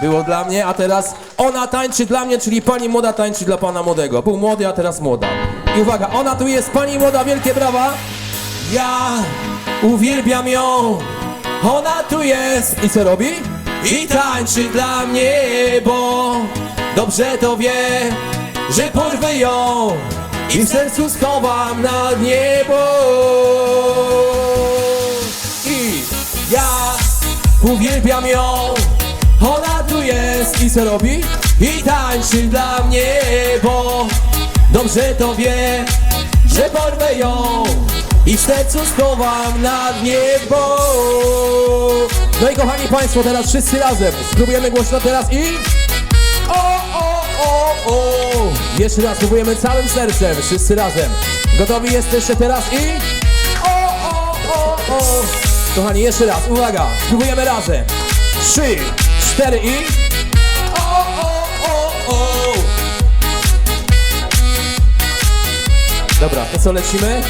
było dla mnie, a teraz ona tańczy dla mnie, czyli pani młoda tańczy dla pana młodego. Był młody, a teraz młoda. I uwaga, ona tu jest, pani młoda, wielkie brawa. Ja uwielbiam ją, ona tu jest. I co robi? I tańczy dla mnie, bo dobrze to wie, że porwę ją i w sercu schowam na niebo. I ja uwielbiam ją, ona tu jest i co robi? I tańczy dla mnie, bo dobrze to wie, że porwę ją i w sercu schowam na niebo. No i kochani Państwo, teraz wszyscy razem spróbujemy głośno teraz i... O, o, o, o! Jeszcze raz spróbujemy całym sercem, wszyscy razem. Gotowi jesteście teraz i... O, o, o, o! Kochani, jeszcze raz, uwaga, spróbujemy razem. Trzy, cztery i... O, o, o, o! Dobra, to co lecimy?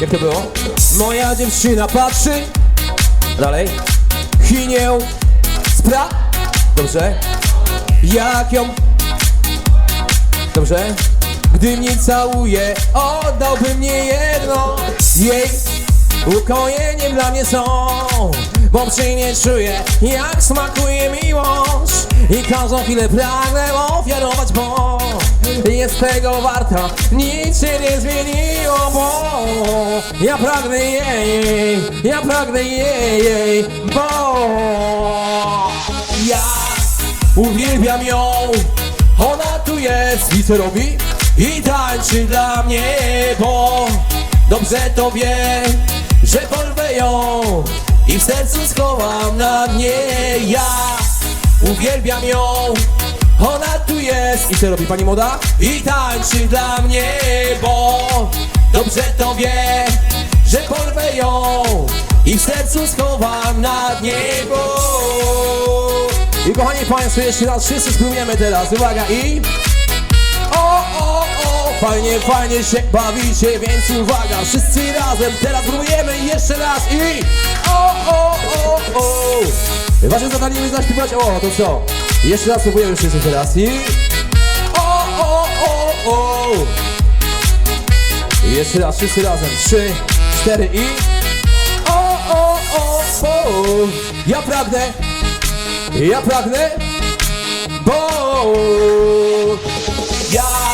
Jak to było? Moja dziewczyna patrzy Dalej Chinię Spra Dobrze Jak ją Dobrze Gdy mnie całuje Oddałbym mnie jedno Jej Ukojeniem dla mnie są Bo przy nie czuję Jak smakuje miłość. I każdą chwilę pragnę ofiarować Bo jest tego warta. Nic się nie zmieniło Bo ja pragnę jej Ja pragnę jej Bo ja uwielbiam ją. Ona tu jest i co robi? I tańczy dla mnie, bo dobrze to wie Że porwę ją i w sercu schowam na dnie. Ja uwielbiam ją. Ona tu jest. I co robi pani młoda? I tańczy dla mnie, bo dobrze to wie Że porwę ją i w sercu schowam na niebo I kochani Państwo, jeszcze raz wszyscy spróbujemy teraz, uwaga i... O, o, o, fajnie, fajnie się bawicie, więc uwaga, wszyscy razem, teraz próbujemy jeszcze raz i... O, o, o, o. Wasze zadanie jest zaśpiewać, o, to co? Jeszcze raz spróbujemy wszyscy teraz i... O, o, o, o. Jeszcze raz, wszyscy razem, trzy, cztery i... O, o, o, o. Ja pragnę, ja pragnę, bo ja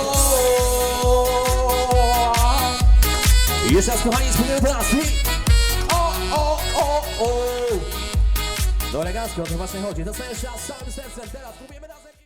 jeszcze raz kochani, spróbujemy teraz. O, o, o, o. No elegancko, to właśnie chodzi. Jeszcze raz całym sercem. Teraz spróbujemy razem.